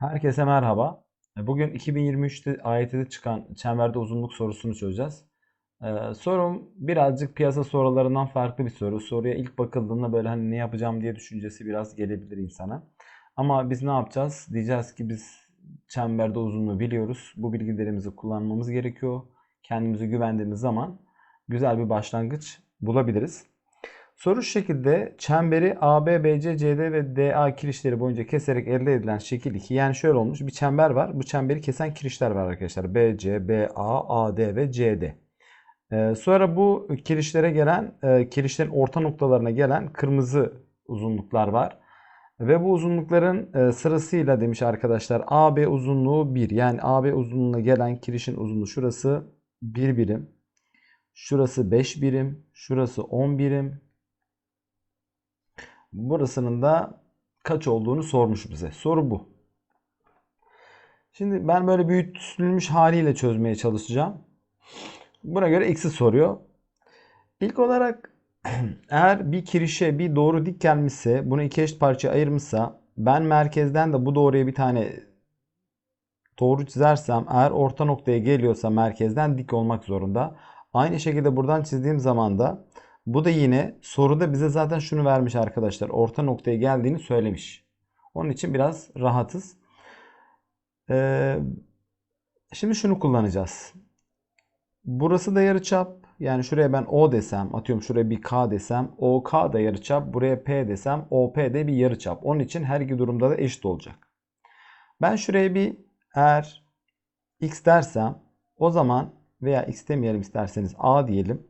Herkese merhaba. E, Bugün 2023'te AYT'de çıkan çemberde uzunluk sorusunu çözeceğiz. Ee, sorum birazcık piyasa sorularından farklı bir soru. Soruya ilk bakıldığında böyle hani ne yapacağım diye düşüncesi biraz gelebilir insana. Ama biz ne yapacağız? Diyeceğiz ki biz çemberde uzunluğu biliyoruz. Bu bilgilerimizi kullanmamız gerekiyor. Kendimize güvendiğimiz zaman güzel bir başlangıç bulabiliriz. Soru şu şekilde çemberi AB, BC, CD ve DA kirişleri boyunca keserek elde edilen şekil 2. Yani şöyle olmuş bir çember var. Bu çemberi kesen kirişler var arkadaşlar. BC, BA, AD ve CD. Ee, sonra bu kirişlere gelen, e, kirişlerin orta noktalarına gelen kırmızı uzunluklar var. Ve bu uzunlukların e, sırasıyla demiş arkadaşlar AB uzunluğu 1. Yani AB uzunluğuna gelen kirişin uzunluğu şurası 1 birim. Şurası 5 birim. Şurası 10 birim. Burasının da kaç olduğunu sormuş bize. Soru bu. Şimdi ben böyle büyütülmüş haliyle çözmeye çalışacağım. Buna göre x'i soruyor. İlk olarak eğer bir kirişe bir doğru dik gelmişse bunu iki eşit parçaya ayırmışsa ben merkezden de bu doğruya bir tane doğru çizersem eğer orta noktaya geliyorsa merkezden dik olmak zorunda. Aynı şekilde buradan çizdiğim zaman da bu da yine soruda bize zaten şunu vermiş arkadaşlar. Orta noktaya geldiğini söylemiş. Onun için biraz rahatız. Ee, şimdi şunu kullanacağız. Burası da yarıçap. Yani şuraya ben O desem, atıyorum şuraya bir K desem, OK da yarıçap. Buraya P desem, OP de bir yarıçap. Onun için her iki durumda da eşit olacak. Ben şuraya bir eğer X dersem o zaman veya X demeyelim isterseniz A diyelim.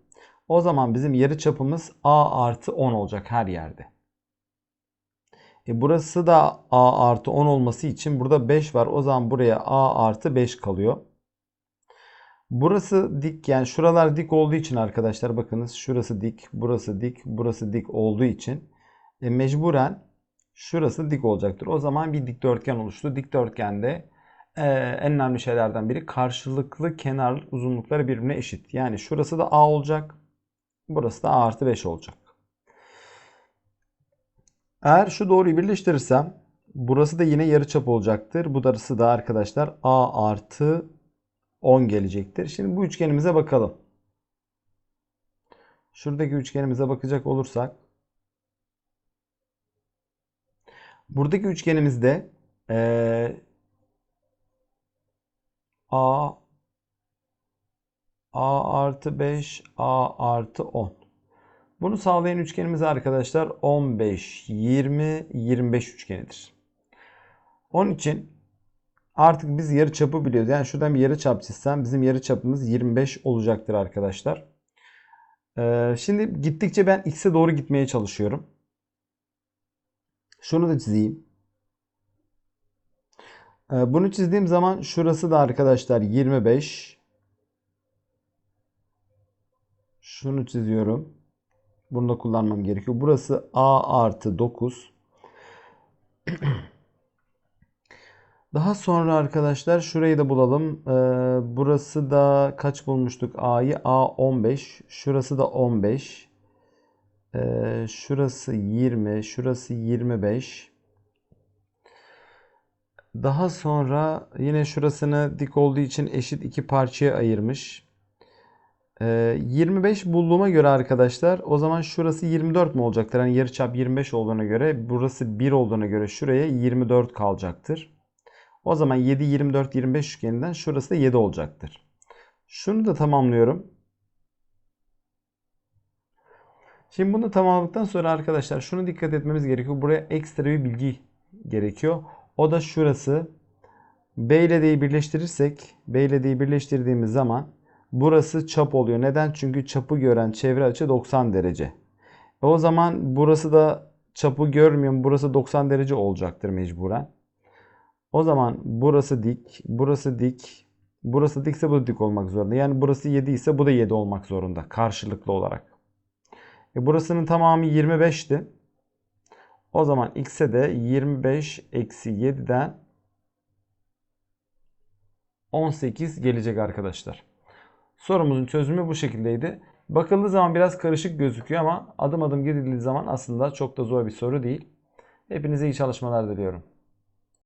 O zaman bizim yarı çapımız A artı 10 olacak her yerde. E burası da A artı 10 olması için burada 5 var. O zaman buraya A artı 5 kalıyor. Burası dik yani şuralar dik olduğu için arkadaşlar bakınız şurası dik, burası dik, burası dik olduğu için e, mecburen şurası dik olacaktır. O zaman bir dikdörtgen oluştu. Dikdörtgende e, en önemli şeylerden biri karşılıklı kenar uzunlukları birbirine eşit. Yani şurası da A olacak. Burası da A artı 5 olacak. Eğer şu doğruyu birleştirirsem burası da yine yarıçap olacaktır. Bu darısı da arkadaşlar A artı 10 gelecektir. Şimdi bu üçgenimize bakalım. Şuradaki üçgenimize bakacak olursak buradaki üçgenimizde ee, A A artı 5 A artı 10. Bunu sağlayan üçgenimiz arkadaşlar 15, 20, 25 üçgenidir. Onun için artık biz yarı çapı biliyoruz. Yani şuradan bir yarı çap çizsem bizim yarı çapımız 25 olacaktır arkadaşlar. Ee, şimdi gittikçe ben x'e doğru gitmeye çalışıyorum. Şunu da çizeyim. Ee, bunu çizdiğim zaman şurası da arkadaşlar 25. Şunu çiziyorum. Bunu da kullanmam gerekiyor. Burası a artı 9. Daha sonra arkadaşlar şurayı da bulalım. Ee, burası da kaç bulmuştuk a'yı? a 15. Şurası da 15. Ee, şurası 20. Şurası 25. Daha sonra yine şurasını dik olduğu için eşit iki parçaya ayırmış. 25 bulduğuma göre arkadaşlar o zaman şurası 24 mi olacaktır? Yani yarıçap 25 olduğuna göre burası 1 olduğuna göre şuraya 24 kalacaktır. O zaman 7, 24, 25 üçgeninden şurası da 7 olacaktır. Şunu da tamamlıyorum. Şimdi bunu tamamladıktan sonra arkadaşlar şunu dikkat etmemiz gerekiyor. Buraya ekstra bir bilgi gerekiyor. O da şurası. B ile D'yi birleştirirsek B ile D'yi birleştirdiğimiz zaman burası çap oluyor. Neden? Çünkü çapı gören çevre açı 90 derece. E o zaman burası da çapı görmüyor. Burası 90 derece olacaktır mecburen. O zaman burası dik, burası dik, burası dikse bu da dik olmak zorunda. Yani burası 7 ise bu da 7 olmak zorunda karşılıklı olarak. E burasının tamamı 25'ti. O zaman x'e de 25 eksi 7'den 18 gelecek arkadaşlar. Sorumuzun çözümü bu şekildeydi. Bakıldığı zaman biraz karışık gözüküyor ama adım adım gidildiği zaman aslında çok da zor bir soru değil. Hepinize iyi çalışmalar diliyorum.